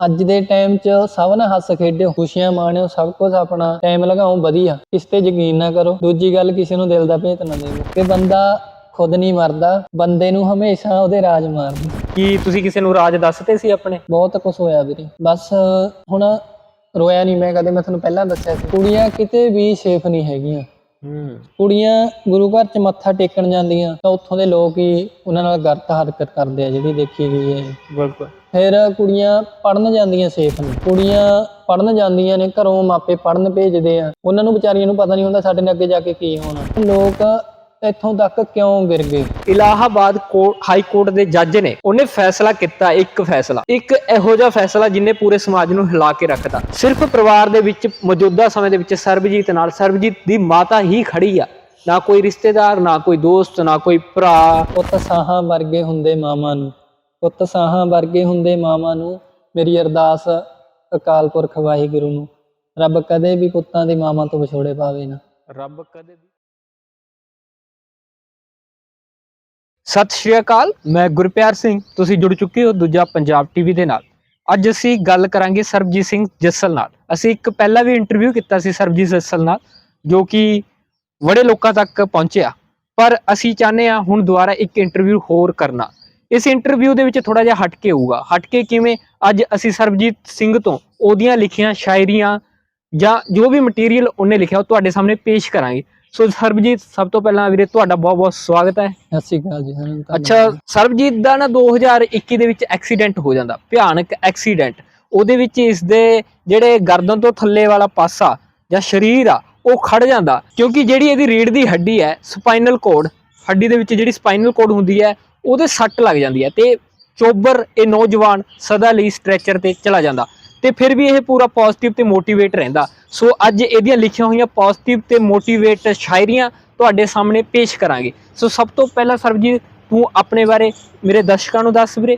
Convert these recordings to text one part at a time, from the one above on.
ਅੱਜ ਦੇ ਟਾਈਮ 'ਚ ਸਭ ਨਾਲ ਹੱਸ ਖੇਡਿਓ ਖੁਸ਼ੀਆਂ ਮਾਣਿਓ ਸਭ ਕੁਝ ਆਪਣਾ ਟਾਈਮ ਲਗਾਓ ਵਧੀਆ। ਕਿਸ ਤੇ ਯਕੀਨ ਨਾ ਕਰੋ ਦੂਜੀ ਗੱਲ ਕਿਸੇ ਨੂੰ ਦਿਲ ਦਾ ਭੇਤ ਨਾ ਦੇਵੋ। ਕਿ ਬੰਦਾ ਖੁਦ ਨਹੀਂ ਮਰਦਾ ਬੰਦੇ ਨੂੰ ਹਮੇਸ਼ਾ ਉਹਦੇ ਰਾਜ ਮਾਰਦੇ। ਕੀ ਤੁਸੀਂ ਕਿਸੇ ਨੂੰ ਰਾਜ ਦੱਸਦੇ ਸੀ ਆਪਣੇ? ਬਹੁਤ ਕੁਝ ਹੋਇਆ ਵੀਰੇ। ਬਸ ਹੁਣ ਰੋਇਆ ਨਹੀਂ ਮੈਂ ਕਦੇ ਮੈਂ ਤੁਹਾਨੂੰ ਪਹਿਲਾਂ ਦੱਸਿਆ ਸੀ। ਕੁੜੀਆਂ ਕਿਤੇ ਵੀ ਸੇਫ ਨਹੀਂ ਹੈਗੀਆਂ। ਹੂੰ। ਕੁੜੀਆਂ ਗੁਰੂ ਘਰ 'ਚ ਮੱਥਾ ਟੇਕਣ ਜਾਂਦੀਆਂ ਤਾਂ ਉੱਥੋਂ ਦੇ ਲੋਕ ਹੀ ਉਹਨਾਂ ਨਾਲ ਗਲਤ ਹਰਕਤ ਕਰਦੇ ਆ ਜਿਹੜੀ ਦੇਖੀ ਗਈ ਹੈ। ਬਿਲਕੁਲ। ਫਿਰ ਕੁੜੀਆਂ ਪੜਨ ਜਾਂਦੀਆਂ ਸੇਫ ਨਹੀਂ ਕੁੜੀਆਂ ਪੜਨ ਜਾਂਦੀਆਂ ਨੇ ਘਰੋਂ ਮਾਪੇ ਪੜਨ ਭੇਜਦੇ ਆ। ਉਹਨਾਂ ਨੂੰ ਵਿਚਾਰੀਆਂ ਨੂੰ ਪਤਾ ਨਹੀਂ ਹੁੰਦਾ ਸਾਡੇ ਨੇ ਅੱਗੇ ਜਾ ਕੇ ਕੀ ਹੋਣਾ। ਲੋਕ ਇੱਥੋਂ ਤੱਕ ਕਿਉਂ ਗਿਰ ਗਏ? ਇਲਾਹਾਬਾਦ ਹਾਈ ਕੋਰਟ ਦੇ ਜੱਜ ਨੇ ਉਹਨੇ ਫੈਸਲਾ ਕੀਤਾ ਇੱਕ ਫੈਸਲਾ। ਇੱਕ ਇਹੋ ਜਿਹਾ ਫੈਸਲਾ ਜਿਨੇ ਪੂਰੇ ਸਮਾਜ ਨੂੰ ਹਿਲਾ ਕੇ ਰੱਖਤਾ। ਸਿਰਫ ਪਰਿਵਾਰ ਦੇ ਵਿੱਚ ਮੌਜੂਦਾ ਸਮੇਂ ਦੇ ਵਿੱਚ ਸਰਬਜੀਤ ਨਾਲ ਸਰਬਜੀਤ ਦੀ ਮਾਤਾ ਹੀ ਖੜੀ ਆ। ਨਾ ਕੋਈ ਰਿਸ਼ਤੇਦਾਰ ਨਾ ਕੋਈ ਦੋਸਤ ਨਾ ਕੋਈ ਭਰਾ। ਪੁੱਤ ਸਾਹਾਂ ਵਰਗੇ ਹੁੰਦੇ ਮਾਵਾਂ ਨੂੰ। ਪੁੱਤ ਸਾਹਾਂ ਵਰਗੇ ਹੁੰਦੇ ਮਾਵਾਂ ਨੂੰ ਮੇਰੀ ਅਰਦਾਸ ਅਕਾਲ ਪੁਰਖ ਵਾਹਿਗੁਰੂ ਨੂੰ। ਰੱਬ ਕਦੇ ਵੀ ਪੁੱਤਾਂ ਦੇ ਮਾਵਾਂ ਤੋਂ ਵਿਛੋੜੇ ਪਾਵੇ ਨਾ। ਰੱਬ ਕਦੇ ਵੀ। ਸਤਿ ਸ਼੍ਰੀ ਅਕਾਲ, ਮੈਂ ਗੁਰਪਿਆਰ ਸਿੰਘ। ਤੁਸੀਂ ਜੁੜ ਚੁੱਕੇ ਹੋ ਦੂਜਾ ਪੰਜਾਬ ਟੀਵੀ ਦੇ ਨਾਲ। ਅੱਜ ਅਸੀਂ ਗੱਲ ਕਰਾਂਗੇ ਸਰਬਜੀਤ ਸਿੰਘ ਜੱਸਲ ਨਾਲ। ਅਸੀਂ ਇੱਕ ਪਹਿਲਾਂ ਵੀ ਇੰਟਰਵਿਊ ਕੀਤਾ ਸੀ ਸਰਬਜੀਤ ਜੱਸਲ ਨਾਲ, ਜੋ ਕਿ ਬੜੇ ਲੋਕਾਂ ਤੱਕ ਪਹੁੰਚਿਆ। ਪਰ ਅਸੀਂ ਚਾਹੁੰਦੇ ਹਾਂ ਹੁਣ ਦੁਬਾਰਾ ਇੱਕ ਇੰਟਰਵਿਊ ਹੋਰ ਕਰਨਾ। ਇਸ ਇੰਟਰਵਿਊ ਦੇ ਵਿੱਚ ਥੋੜਾ ਜਿਹਾ ਹਟ ਕੇ ਹੋਊਗਾ। ਹਟ ਕੇ ਕਿਵੇਂ? ਅੱਜ ਅਸੀਂ ਸਰਬਜੀਤ ਸਿੰਘ ਤੋਂ ਉਹਦੀਆਂ ਲਿਖੀਆਂ ਸ਼ਾਇਰੀਆਂ ਜਾਂ ਜੋ ਵੀ ਮਟੀਰੀਅਲ ਉਹਨੇ ਲਿਖਿਆ ਉਹ ਤੁਹਾਡੇ ਸਾਹਮਣੇ ਪੇਸ਼ ਕਰਾਂਗੇ। ਸੋ ਸਰਬਜੀਤ ਸਭ ਤੋਂ ਪਹਿਲਾਂ ਵੀਰੇ ਤੁਹਾਡਾ ਬਹੁਤ ਬਹੁਤ ਸਵਾਗਤ ਹੈ। ਸਤਿ ਸ਼੍ਰੀ ਅਕਾਲ ਜੀ। ਅੱਛਾ ਸਰਬਜੀਤ ਦਾ ਨਾ 2021 ਦੇ ਵਿੱਚ ਐਕਸੀਡੈਂਟ ਹੋ ਜਾਂਦਾ ਭਿਆਨਕ ਐਕਸੀਡੈਂਟ। ਉਹਦੇ ਵਿੱਚ ਇਸ ਦੇ ਜਿਹੜੇ ਗਰਦਨ ਤੋਂ ਥੱਲੇ ਵਾਲਾ ਪਾਸਾ ਜਾਂ ਸਰੀਰ ਆ ਉਹ ਖੜ ਜਾਂਦਾ। ਕਿਉਂਕਿ ਜਿਹੜੀ ਇਹਦੀ ਰੀੜ ਦੀ ਹੱਡੀ ਹੈ ਸਪਾਈਨਲ ਕੋਡ ਹੱਡੀ ਦੇ ਵਿੱਚ ਜਿਹੜੀ ਸਪਾਈਨਲ ਕੋਡ ਹੁੰਦੀ ਹੈ ਉਹਦੇ ਸੱਟ ਲੱਗ ਜਾਂਦੀ ਹੈ ਤੇ ਚੋਬਰ ਇਹ ਨੌਜਵਾਨ ਸਦਾ ਲਈ ਸਟ੍ਰੈਚਰ ਤੇ ਚਲਾ ਜਾਂਦਾ ਤੇ ਫਿਰ ਵੀ ਇਹ ਪੂਰਾ ਪੋਜ਼ਿਟਿਵ ਤੇ ਮੋਟੀਵੇਟ ਰਹਿੰਦਾ। ਸੋ ਅੱਜ ਇਹਦੀਆਂ ਲਿਖੀਆਂ ਹੋਈਆਂ ਪੋਜ਼ਿਟਿਵ ਤੇ ਮੋਟੀਵੇਟ ਸ਼ਾਇਰੀਆਂ ਤੁਹਾਡੇ ਸਾਹਮਣੇ ਪੇਸ਼ ਕਰਾਂਗੇ। ਸੋ ਸਭ ਤੋਂ ਪਹਿਲਾਂ ਸਰਬਜੀਤ, ਤੂੰ ਆਪਣੇ ਬਾਰੇ ਮੇਰੇ ਦਰਸ਼ਕਾਂ ਨੂੰ ਦੱਸ ਵੀਰੇ,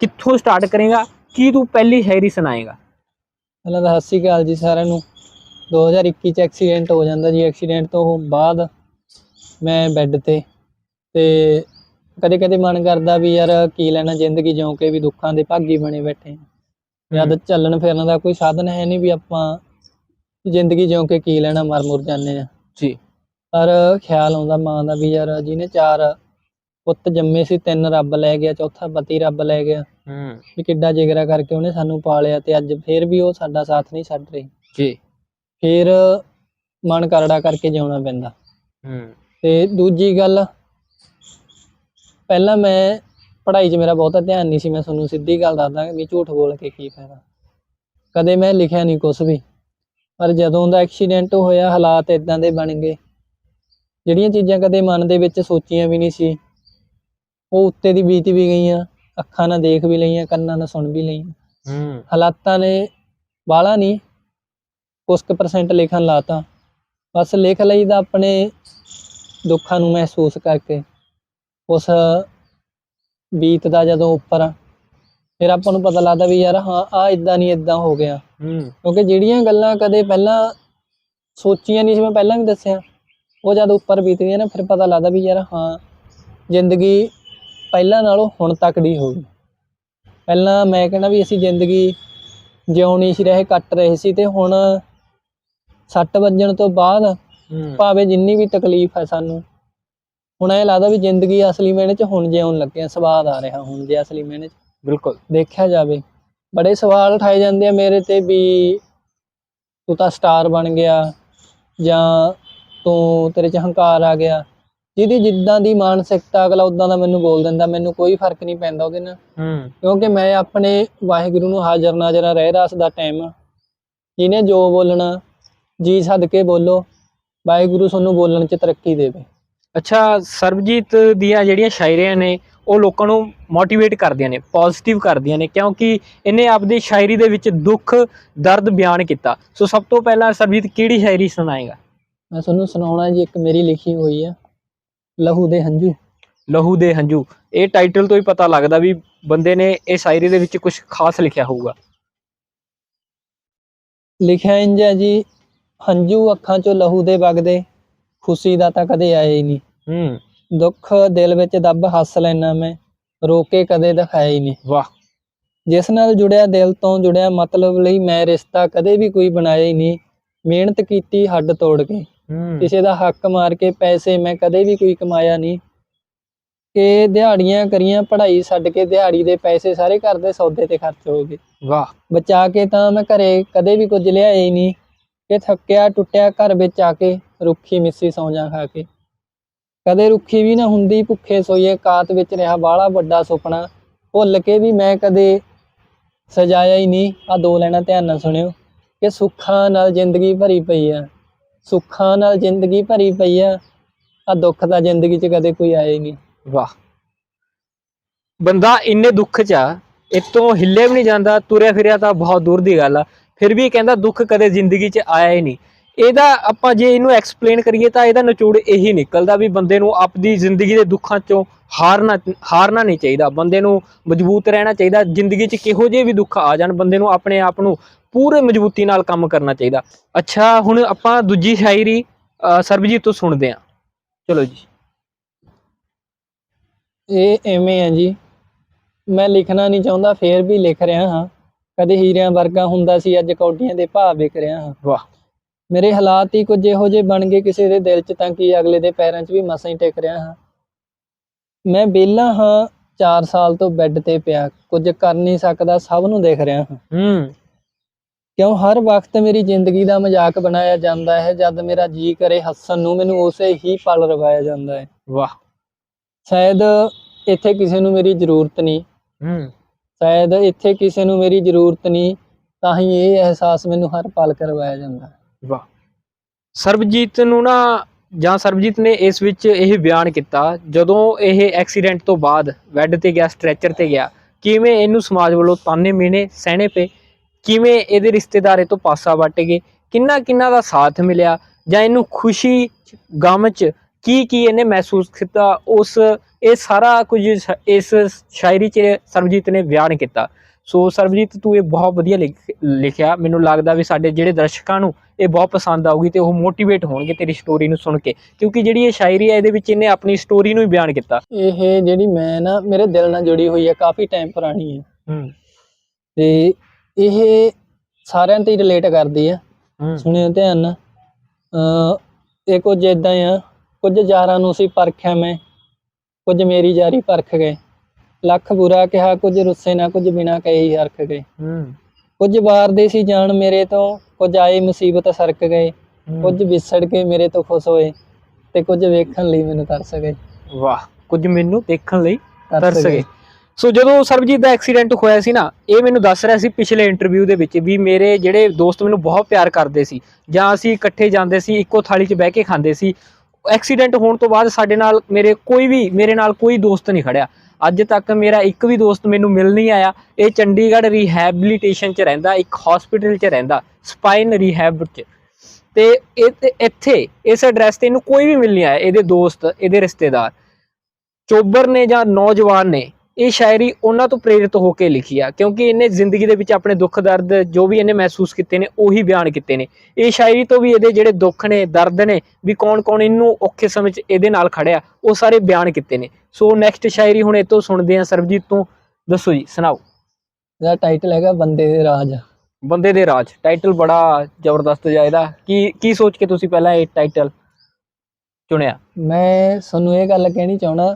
ਕਿੱਥੋਂ ਸਟਾਰਟ ਕਰੇਗਾ? ਕੀ ਤੂੰ ਪਹਿਲੀ ਸ਼ਾਇਰੀ ਸੁਣਾਏਗਾ? ਪਹਿਲਾਂ ਤਾਂ ਸਤਿ ਸ਼੍ਰੀ ਅਕਾਲ ਜੀ ਸਾਰਿਆਂ ਨੂੰ। 2021 ਚ ਐਕਸੀਡੈਂਟ ਹੋ ਜਾਂਦਾ ਜੀ। ਐਕਸੀਡੈਂਟ ਤੋਂ ਬਾਅਦ ਮੈਂ ਬੈੱਡ ਤੇ ਤੇ ਕਦੇ ਕਦੇ ਮਨ ਕਰਦਾ ਵੀ ਯਾਰ ਕੀ ਲੈਣਾ ਜ਼ਿੰਦਗੀ ਜਿਉਂ ਕੇ ਵੀ ਦੁੱਖਾਂ ਦੇ ਭਾਗੀ ਬਣੇ ਬੈਠੇ ਹਾਂ। ਜਦ ਚੱਲਣ ਫਿਰਨ ਦਾ ਕੋਈ ਸਾਧਨ ਹੈ ਨਹੀਂ ਵੀ ਆਪਾਂ ਜ਼ਿੰਦਗੀ ਜਿਉਂ ਕੇ ਕੀ ਲੈਣਾ ਮਰ ਮੁਰ ਜਾਂਦੇ ਆ। ਜੀ। ਪਰ ਖਿਆਲ ਆਉਂਦਾ ਮਾਂ ਦਾ ਵੀ ਯਾਰ ਜਿਹਨੇ ਚਾਰ ਪੁੱਤ ਜੰਮੇ ਸੀ ਤਿੰਨ ਰੱਬ ਲੈ ਗਿਆ ਚੌਥਾ ਪਤੀ ਰੱਬ ਲੈ ਗਿਆ। ਹੂੰ। ਵੀ ਕਿੱਡਾ ਜਿਗਰਾ ਕਰਕੇ ਉਹਨੇ ਸਾਨੂੰ ਪਾਲਿਆ ਤੇ ਅੱਜ ਫੇਰ ਵੀ ਉਹ ਸਾਡਾ ਸਾਥ ਨਹੀਂ ਛੱਡ ਰਹੀ। ਜੀ। ਫੇਰ ਮਨ ਕਰੜਾ ਕਰਕੇ ਜਿਉਣਾ ਪੈਂਦਾ। ਹੂੰ। ਤੇ ਦੂਜੀ ਗੱਲ ਪਹਿਲਾਂ ਮੈਂ ਪੜ੍ਹਾਈ 'ਚ ਮੇਰਾ ਬਹੁਤਾ ਧਿਆਨ ਨਹੀਂ ਸੀ ਮੈਂ ਤੁਹਾਨੂੰ ਸਿੱਧੀ ਗੱਲ ਦੱਸਦਾ ਵੀ ਝੂਠ ਬੋਲ ਕੇ ਕੀ ਫਾਇਦਾ। ਕਦੇ ਮੈਂ ਲਿਖਿਆ ਨਹੀਂ ਕੁਝ ਵੀ ਪਰ ਜਦੋਂ ਦਾ ਐਕਸੀਡੈਂਟ ਹੋਇਆ ਹਾਲਾਤ ਇਦਾਂ ਦੇ ਬਣ ਗਏ। ਜਿਹੜੀਆਂ ਚੀਜ਼ਾਂ ਕਦੇ ਮਨ ਦੇ ਵਿੱਚ ਸੋਚੀਆਂ ਵੀ ਨਹੀਂ ਸੀ ਉਹ ਉੱਤੇ ਦੀ ਬੀਤ ਵੀ ਗਈਆਂ ਅੱਖਾਂ ਨਾਲ ਦੇਖ ਵੀ ਲਈਆਂ ਕੰਨਾਂ ਨਾਲ ਸੁਣ ਵੀ ਲਈਆਂ। ਹੂੰ। ਹਾਲਾਤਾਂ ਨੇ ਬਾਹਲਾ ਨਹੀਂ ਕੁਛ ਕੁ ਪਰਸੈਂਟ ਲਿਖਣ ਲਾਤਾ। ਬਸ ਲਿਖ ਲਈਦਾ ਆਪਣੇ ਦੁੱਖਾਂ ਨੂੰ ਮਹਿਸੂਸ ਕਰਕੇ। ਉਸ ਬੀਤ ਦਾ ਜਦੋਂ ਉੱਪਰ ਫਿਰ ਆਪਾਂ ਨੂੰ ਪਤਾ ਲੱਗਦਾ ਵੀ ਯਾਰ ਹਾਂ ਆ ਇਦਾਂ ਨਹੀਂ ਇਦਾਂ ਹੋ ਗਿਆ। ਹੂੰ। ਕਿਉਂਕਿ ਜਿਹੜੀਆਂ ਗੱਲਾਂ ਕਦੇ ਪਹਿਲਾਂ ਸੋਚੀਆਂ ਨਹੀਂ ਸੀ ਮੈਂ ਪਹਿਲਾਂ ਵੀ ਦੱਸਿਆ। ਉਹ ਜਦ ਉੱਪਰ ਬੀਤਦੀਆਂ ਨਾ ਫਿਰ ਪਤਾ ਲੱਗਦਾ ਵੀ ਯਾਰ ਹਾਂ ਜ਼ਿੰਦਗੀ ਪਹਿਲਾਂ ਨਾਲੋਂ ਹੁਣ ਤੱਕ ਦੀ ਹੋ ਗਈ। ਪਹਿਲਾਂ ਮੈਂ ਕਹਿੰਦਾ ਵੀ ਅਸੀਂ ਜ਼ਿੰਦਗੀ ਜਿਉਣੀ ਸੀ ਰਹੇ ਕੱਟ ਰਹੇ ਸੀ ਤੇ ਹੁਣ ਸੱਟ ਵੱਜਣ ਤੋਂ ਬਾਅਦ ਭਾਵੇਂ ਜਿੰਨੀ ਵੀ ਤਕਲੀਫ ਹੈ ਸਾਨੂੰ ਹੁਣ ਇਹ ਲੱਗਦਾ ਵੀ ਜ਼ਿੰਦਗੀ ਅਸਲੀ ਮੈਨੇ ਚ ਹੁਣ ਜਿਉਣ ਲੱਗੇ ਆ ਸਵਾਦ ਆ ਰਿਹਾ ਹੁਣ ਜੇ ਅਸਲੀ ਮੈਨੇ ਚ। ਬਿਲਕੁਲ। ਦੇਖਿਆ ਜਾਵੇ ਬੜੇ ਸਵਾਲ ਉਠਾਏ ਜਾਂਦੇ ਆ ਮੇਰੇ ਤੇ ਵੀ ਤੂੰ ਤਾਂ ਸਟਾਰ ਬਣ ਗਿਆ ਜਾਂ ਤੂੰ ਤੇਰੇ ਚ ਹੰਕਾਰ ਆ ਗਿਆ। ਜਿਹਦੀ ਜਿੱਦਾਂ ਦੀ ਮਾਨਸਿਕਤਾ ਅਗਲਾ ਉਦਾਂ ਦਾ ਮੈਨੂੰ ਬੋਲ ਦਿੰਦਾ ਮੈਨੂੰ ਕੋਈ ਫ਼ਰਕ ਨਹੀਂ ਪੈਂਦਾ ਉਹਦੇ ਨਾਲ। ਹੂੰ। ਕਿਉਂਕਿ ਮੈਂ ਆਪਣੇ ਵਾਹਿਗੁਰੂ ਨੂੰ ਹਾਜ਼ਰ ਨਾਜ਼ਰ ਰਹਿ ਰਾਸ ਦਾ ਟਾਈਮ ਜਿਹਨੇ ਜੋ ਬੋਲਣਾ ਜੀ ਸੱਦ ਕੇ ਬੋਲੋ ਵਾਹਿਗੁਰੂ ਤੁਹਾਨੂੰ ਬੋਲਣ ਚ ਤਰੱਕੀ ਦੇਵੇ। ਅੱਛਾ ਸਰਬਜੀਤ ਦੀਆਂ ਜਿਹੜੀਆਂ ਸ਼ਾਇਰੀਆਂ ਨੇ ਉਹ ਲੋਕਾਂ ਨੂੰ ਮੋਟੀਵੇਟ ਕਰਦੀਆਂ ਨੇ ਪੋਜ਼ਿਟਿਵ ਕਰਦੀਆਂ ਨੇ ਕਿਉਂਕਿ ਇਹਨੇ ਆਪਦੀ ਸ਼ਾਇਰੀ ਦੇ ਵਿੱਚ ਦੁੱਖ ਦਰਦ ਬਿਆਨ ਕੀਤਾ। ਸੋ ਸਭ ਤੋਂ ਪਹਿਲਾਂ ਸਰਬਜੀਤ ਕਿਹੜੀ ਸ਼ਾਇਰੀ ਸੁਣਾਏਗਾ? ਮੈਂ ਤੁਹਾਨੂੰ ਸੁਣਾਉਣਾ ਜੀ ਇੱਕ ਮੇਰੀ ਲਿਖੀ ਹੋਈ ਆ ਲਹੂ ਦੇ ਹੰਝੂ। ਲਹੂ ਦੇ ਹੰਝੂ। ਇਹ ਟਾਈਟਲ ਤੋਂ ਹੀ ਪਤਾ ਲੱਗਦਾ ਵੀ ਬੰਦੇ ਨੇ ਇਹ ਸ਼ਾਇਰੀ ਦੇ ਵਿੱਚ ਕੁਝ ਖਾਸ ਲਿਖਿਆ ਹੋਊਗਾ। ਲਿਖਿਆ ਇੰਜ ਹੈ ਜੀ ਹੰਝੂ ਅੱਖਾਂ ਚੋਂ ਲਹੂ ਦੇ ਵਗਦੇ ਖੁਸ਼ੀ ਦਾ ਤਾਂ ਕਦੇ ਆਇਆ ਹੀ ਨਹੀਂ। ਹੂੰ। ਦੁੱਖ ਦਿਲ ਵਿੱਚ ਦੱਬ ਹੱਸ ਲੈਣਾ ਮੈਂ ਰੋ ਕੇ ਕਦੇ ਦਿਖਾਇਆ ਹੀ ਨਹੀਂ। ਵਾਹ। ਜਿਸ ਨਾਲ ਜੁੜਿਆ ਦਿਲ ਤੋਂ ਜੁੜਿਆ ਮਤਲਬ ਲਈ ਮੈਂ ਰਿਸ਼ਤਾ ਕਦੇ ਵੀ ਕੋਈ ਬਣਾਇਆ ਹੀ ਨਹੀਂ। ਮਿਹਨਤ ਕੀਤੀ ਹੱਡ ਤੋੜ ਕੇ। ਕਿਸੇ ਦਾ ਹੱਕ ਮਾਰ ਕੇ ਪੈਸੇ ਮੈਂ ਕਦੇ ਵੀ ਕੋਈ ਕਮਾਇਆ ਨਹੀਂ। ਕਿ ਦਿਹਾੜੀਆਂ ਕਰੀਆਂ ਪੜ੍ਹਾਈ ਛੱਡ ਕੇ ਦਿਹਾੜੀ ਦੇ ਪੈਸੇ ਸਾਰੇ ਘਰ ਦੇ ਸੌਦੇ ਤੇ ਖਰਚ ਹੋ ਗਏ। ਵਾਹ। ਬਚਾ ਕੇ ਤਾਂ ਮੈਂ ਘਰੇ ਕਦੇ ਵੀ ਕੁਝ ਲਿਆਇਆ ਹੀ ਨਹੀਂ। ਕਿ ਥੱਕਿਆ, ਟੁੱਟਿਆ ਘਰ ਵਿੱਚ ਆ ਕੇ ਰੁੱਖੀ ਮਿੱਸੀ ਸੌਂਜਾਂ ਖਾ ਕੇ। ਕਦੇ ਰੁੱਖੀ ਵੀ ਨਾ ਹੁੰਦੀ, ਭੁੱਖੇ ਸੋਈਏ ਕਾਤ ਵਿੱਚ ਰਿਹਾ ਬਾਹਲਾ ਵੱਡਾ ਸੁਪਨਾ। ਭੁੱਲ ਕੇ ਵੀ ਮੈਂ ਕਦੇ ਸਜਾਇਆ ਹੀ ਨਹੀਂ। ਆ ਦੋ ਲੈਣਾ ਧਿਆਨ ਨਾਲ ਸੁਣਿਓ ਕਿ ਸੁੱਖਾਂ ਨਾਲ ਜ਼ਿੰਦਗੀ ਭਰੀ ਪਈ ਆ। ਸੁੱਖਾਂ ਨਾਲ ਜ਼ਿੰਦਗੀ ਭਰੀ ਪਈ ਆ। ਆ ਦੁੱਖ ਦਾ ਜ਼ਿੰਦਗੀ 'ਚ ਕਦੇ ਕੋਈ ਆਇਆ ਹੀ ਨਹੀਂ। ਵਾਹ। ਬੰਦਾ ਇੰਨੇ ਦੁੱਖ 'ਚ ਆ ਇਤੋਂ ਹਿੱਲੇ ਵੀ ਨਹੀਂ ਜਾਂਦਾ, ਤੁਰਿਆ ਫਿਰਿਆ ਤਾਂ ਬਹੁਤ ਦੂਰ ਦੀ ਗੱਲ ਆ। ਫਿਰ ਵੀ ਕਹਿੰਦਾ ਦੁੱਖ ਕਦੇ ਜ਼ਿੰਦਗੀ 'ਚ ਆਇਆ ਹੀ ਨਹੀਂ। ਇਹਦਾ ਆਪਾਂ ਜੇ ਇਹਨੂੰ ਐਕਸਪਲੇਨ ਕਰੀਏ ਤਾਂ ਇਹਦਾ ਨਿਚੋੜ ਇਹੀ ਨਿਕਲਦਾ ਵੀ ਬੰਦੇ ਨੂੰ ਆਪਣੀ ਜ਼ਿੰਦਗੀ ਦੇ ਦੁੱਖਾਂ 'ਚੋਂ ਹਾਰਨਾ ਹਾਰਨਾ ਨਹੀਂ ਚਾਹੀਦਾ। ਬੰਦੇ ਨੂੰ ਮਜ਼ਬੂਤ ਰਹਿਣਾ ਚਾਹੀਦਾ। ਜ਼ਿੰਦਗੀ 'ਚ ਕਿਹੋ ਜਿਹੇ ਵੀ ਦੁੱਖ ਆ ਜਾਣ, ਬੰਦੇ ਨੂੰ ਆਪਣੇ ਆਪ ਨੂੰ ਪੂਰੇ ਮਜ਼ਬੂਤੀ ਨਾਲ ਕੰਮ ਕਰਨਾ ਚਾਹੀਦਾ। ਅੱਛਾ, ਹੁਣ ਆਪਾਂ ਦੂਜੀ ਸ਼ਾਇਰੀ, ਅਹ, ਸਰਬਜੀਤ ਤੋਂ ਸੁਣਦੇ ਹਾਂ। ਚਲੋ ਜੀ। ਇਹ ਐਵੇਂ ਆ ਜੀ। ਮੈਂ ਲਿਖਣਾ ਨਹੀਂ ਚਾਹੁੰਦਾ, ਫੇਰ ਵੀ ਲਿਖ ਰਿਹਾ ਹਾਂ। ਕਦੇ ਹੀਰਿਆਂ ਵਰਗਾ ਹੁੰਦਾ ਸੀ ਅੱਜ ਕੌਡੀਆਂ ਦੇ ਭਾਅ ਵਿਕ ਰਿਹਾ ਹਾਂ। ਵਾਹ। ਮੇਰੇ ਹਾਲਾਤ ਹੀ ਕੁਝ ਇਹੋ ਜਿਹੇ ਬਣ ਗਏ ਕਿਸੇ ਦੇ ਦਿਲ 'ਚ ਤਾਂ ਕਿ ਅਗਲੇ ਦੇ ਪੈਰਾਂ 'ਚ ਵੀ ਮਸਾਂ ਹੀ ਟਿਕ ਰਿਹਾ ਹਾਂ। ਮੈਂ ਵਿਹਲਾ ਹਾਂ 4 ਸਾਲ ਤੋਂ ਬੈੱਡ ਤੇ ਪਿਆ ਕੁਝ ਕਰ ਨਹੀਂ ਸਕਦਾ ਸਭ ਨੂੰ ਦੇਖ ਰਿਹਾ ਹਾਂ। ਹੂੰ। ਕਿਉਂ? ਹਰ ਵਕਤ ਮੇਰੀ ਜ਼ਿੰਦਗੀ ਦਾ ਮਜ਼ਾਕ ਬਣਾਇਆ ਜਾਂਦਾ ਹੈ ਜਦ ਮੇਰਾ ਜੀ ਕਰੇ ਹੱਸਣ ਨੂੰ ਮੈਨੂੰ ਉਸੇ ਹੀ ਪਲ ਰਵਾਇਆ ਜਾਂਦਾ ਹੈ। ਵਾਹ। ਸ਼ਾਇਦ ਇੱਥੇ ਕਿਸੇ ਨੂੰ ਮੇਰੀ ਜ਼ਰੂਰਤ ਨਹੀਂ। ਹੂੰ। ਸ਼ਾਇਦ ਇੱਥੇ ਕਿਸੇ ਨੂੰ ਮੇਰੀ ਜ਼ਰੂਰਤ ਨਹੀਂ ਤਾਂ ਹੀ ਇਹ ਅਹਿਸਾਸ ਮੈਨੂੰ ਹਰ ਪਲ ਕਰਵਾਇਆ ਜਾਂਦਾ ਵਾਹ। ਸਰਬਜੀਤ ਨੂੰ ਨਾ ਜਾਂ ਸਰਬਜੀਤ ਨੇ ਇਸ ਵਿੱਚ ਇਹ ਬਿਆਨ ਕੀਤਾ ਜਦੋਂ ਇਹ ਐਕਸੀਡੈਂਟ ਤੋਂ ਬਾਅਦ ਬੈੱਡ ਤੇ ਗਿਆ ਸਟ੍ਰੈਚਰ ਤੇ ਗਿਆ ਕਿਵੇਂ ਇਹਨੂੰ ਸਮਾਜ ਵੱਲੋਂ ਤਾਨੇ ਮਿਹਣੇ ਸਹਿਣੇ ਪਏ ਕਿਵੇਂ ਇਹਦੇ ਰਿਸ਼ਤੇਦਾਰੇ ਤੋਂ ਪਾਸਾ ਵੱਟ ਗਏ ਕਿੰਨਾ ਕਿੰਨਾ ਦਾ ਸਾਥ ਮਿਲਿਆ ਜਾਂ ਇਹਨੂੰ ਖੁਸ਼ੀ ਚ, ਗਮ ਚ ਕੀ ਕੀ ਇਹਨੇ ਮਹਿਸੂਸ ਕੀਤਾ ਉਸ ਇਹ ਸਾਰਾ ਕੁਝ ਇਸ ਸ਼ਾਇਰੀ ਚ ਸਰਬਜੀਤ ਨੇ ਬਿਆਨ ਕੀਤਾ। ਸੋ ਸਰਬਜੀਤ ਤੂੰ ਇਹ ਬਹੁਤ ਵਧੀਆ ਲਿਖ- ਲਿਖਿਆ। ਮੈਨੂੰ ਲੱਗਦਾ ਵੀ ਸਾਡੇ ਜਿਹੜੇ ਦਰਸ਼ਕਾਂ ਨੂੰ ਇਹ ਬਹੁਤ ਪਸੰਦ ਆਊਗੀ ਤੇ ਉਹ ਮੋਟੀਵੇਟ ਹੋਣਗੇ ਤੇਰੀ ਸਟੋਰੀ ਨੂੰ ਸੁਣ ਕੇ। ਕਿਉਂਕਿ ਜਿਹੜੀ ਇਹ ਸ਼ਾਇਰੀ ਹੈ ਇਹਦੇ ਵਿੱਚ ਇਹਨੇ ਆਪਣੀ ਸਟੋਰੀ ਨੂੰ ਹੀ ਬਿਆਨ ਕੀਤਾ। ਇਹ ਜਿਹੜੀ ਮੈਂ ਨਾ ਮੇਰੇ ਦਿਲ ਨਾਲ ਜੁੜੀ ਹੋਈ ਹੈ ਕਾਫੀ ਟਾਈਮ ਪੁਰਾਣੀ ਹੈ। ਹੂੰ। ਤੇ ਇਹ ਸਾਰਿਆਂ ਤੇ ਰਿਲੇਟ ਕਰਦੀ ਆ ਹੂੰ। ਸੁਣਿਓ ਧਿਆਨ ਨਾਲ। ਅ ਇਹ ਕੁਝ ਇਦਾਂ ਆ। ਕੁਝ ਯਾਰਾਂ ਨੂੰ ਸੀ ਪਰਖਿਆ ਮੈਂ ਕੁਝ ਮੇਰੀ ਯਾਰੀ ਪਰਖ ਗਏ। ਲੱਖ ਬੁਰਾ ਕਿਹਾ ਕੁਝ ਰੁੱਸੇ ਨਾ ਕੁਝ ਬਿਨਾ ਕਹੇ ਹੀ ਹਰਖ ਗਏ। ਹੂੰ। ਕੁਝ ਵਾਰਦੇ ਸੀ ਜਾਨ ਮੇਰੇ ਤੋਂ ਕੁਝ ਆਏ ਮੁਸੀਬਤ ਸਰਕ ਗਏ। ਕੁਝ ਵਿਛੜ ਕੇ ਮੇਰੇ ਤੋਂ ਖੁਸ਼ ਹੋਏ ਤੇ ਕੁਝ ਵੇਖਣ ਲਈ ਮੈਨੂੰ ਤਰਸ ਗਏ। ਵਾਹ ਕੁਝ ਮੈਨੂੰ ਦੇਖਣ ਲਈ ਤਰਸ। ਗਏ। ਸੋ ਜਦੋਂ ਸਰਬਜੀਤ ਦਾ ਐਕਸੀਡੈਂਟ ਹੋਇਆ ਸੀ ਨਾ ਇਹ ਮੈਨੂੰ ਦੱਸ ਰਿਹਾ ਸੀ ਪਿਛਲੇ ਇੰਟਰਵਿਊ ਦੇ ਵਿੱਚ ਵੀ ਮੇਰੇ ਜਿਹੜੇ ਦੋਸਤ ਮੈਨੂੰ ਬਹੁਤ ਪਿਆਰ ਕਰਦੇ ਸੀ ਜਾਂ ਅਸੀਂ ਇਕੱਠੇ ਜਾਂਦੇ ਸੀ ਇੱਕੋ ਥਾਲੀ 'ਚ ਬਹਿ ਕੇ ਖਾਂਦੇ ਸੀ ਐਕਸੀਡੈਂਟ ਹੋਣ ਤੋਂ ਬਾਅਦ ਸਾਡੇ ਨਾਲ ਮੇਰੇ ਕੋਈ ਵੀ, ਮੇਰੇ ਨਾਲ ਕੋਈ ਦੋਸਤ ਨਹੀਂ ਖੜਿਆ। ਅੱਜ ਤੱਕ ਮੇਰਾ ਇੱਕ ਵੀ ਦੋਸਤ ਮੈਨੂੰ ਮਿਲ ਨਹੀਂ ਆਇਆ। ਇਹ ਚੰਡੀਗੜ੍ਹ ਰਿਹੈਬਿਲਿਟੇਸ਼ਨ 'ਚ ਰਹਿੰਦਾ, ਇੱਕ ਹਸਪੀਟਲ 'ਚ ਰਹਿੰਦਾ ਸਪਾਈਨ ਰੀਹੈਬ 'ਚ। ਤੇ ਇਹ ਤੇ ਇੱਥੇ ਇਸ ਐਡਰੈਸ ਤੇ ਇਹਨੂੰ ਕੋਈ ਵੀ ਮਿਲ ਨਹੀਂ ਆਇਆ, ਇਹਦੇ ਦੋਸਤ, ਇਹਦੇ ਰਿਸ਼ਤੇਦਾਰ। ਚੋਬਰ ਨੇ ਜਾਂ ਨੌਜਵਾਨ ਨੇ ਇਹ ਸ਼ਾਇਰੀ ਉਹਨਾਂ ਤੋਂ ਪ੍ਰੇਰਿਤ ਹੋ ਕੇ ਲਿਖੀ ਆ ਕਿਉਂਕਿ ਇਹਨੇ ਜ਼ਿੰਦਗੀ ਦੇ ਵਿੱਚ ਆਪਣੇ ਦੁੱਖ ਦਰਦ ਜੋ ਵੀ ਇਹਨੇ ਮਹਿਸੂਸ ਕੀਤੇ ਨੇ ਉਹੀ ਬਿਆਨ ਕੀਤੇ ਨੇ। ਇਹ ਸ਼ਾਇਰੀ ਤੋਂ ਵੀ ਇਹਦੇ ਜਿਹੜੇ ਦੁੱਖ ਨੇ ਦਰਦ ਨੇ ਵੀ ਕੌਣ-ਕੌਣ ਇਹਨੂੰ ਔਖੇ ਸਮੇਂ 'ਚ ਇਹਦੇ ਨਾਲ ਖੜਿਆ ਉਹ ਸਾਰੇ ਬਿਆਨ ਕੀਤੇ ਨੇ। ਸੋ ਨੈਕਸਟ ਸ਼ਾਇਰੀ ਹੁਣ ਇਹ ਤੋਂ ਸੁਣਦੇ ਆ ਸਰਬਜੀਤ ਤੋਂ ਦੱਸੋ ਜੀ ਸੁਣਾਓ। ਇਹਦਾ ਟਾਈਟਲ ਹੈਗਾ ਬੰਦੇ ਦੇ ਰਾਜ। ਬੰਦੇ ਦੇ ਰਾਜ ਟਾਈਟਲ ਬੜਾ ਜ਼ਬਰਦਸਤ ਜਿਹਾ ਇਹਦਾ। ਕੀ ਕੀ ਸੋਚ ਕੇ ਤੁਸੀਂ ਪਹਿਲਾਂ ਇਹ ਟਾਈਟਲ ਚੁਣਿਆ? ਮੈਂ ਤੁਹਾਨੂੰ ਇਹ ਗੱਲ ਕਹਿਣੀ ਚਾਹਣਾ